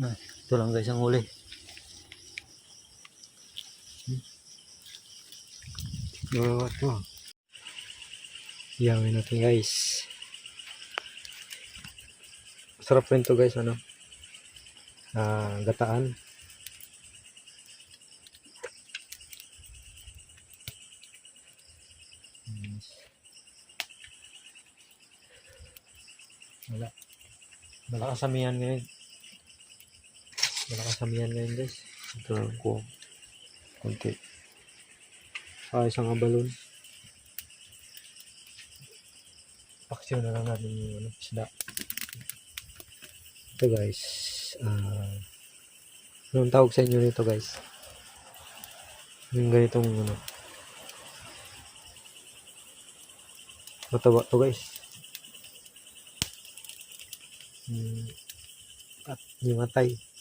Ito lang guys ang huli. Oo, ito. Yummy natin guys. Sarap rin to guys ano. Ah, gataan. Wala. Malakas samihan ngayon. Malakas samihan ngayon guys. Ito lang ko. Kunti. Ah, isang abalon. paksiw na lang natin yung ano, isda. Ito guys. ah anong tawag sa inyo nito guys? Yung ganitong ano. Mataba to guys. Hmm. At yung atay.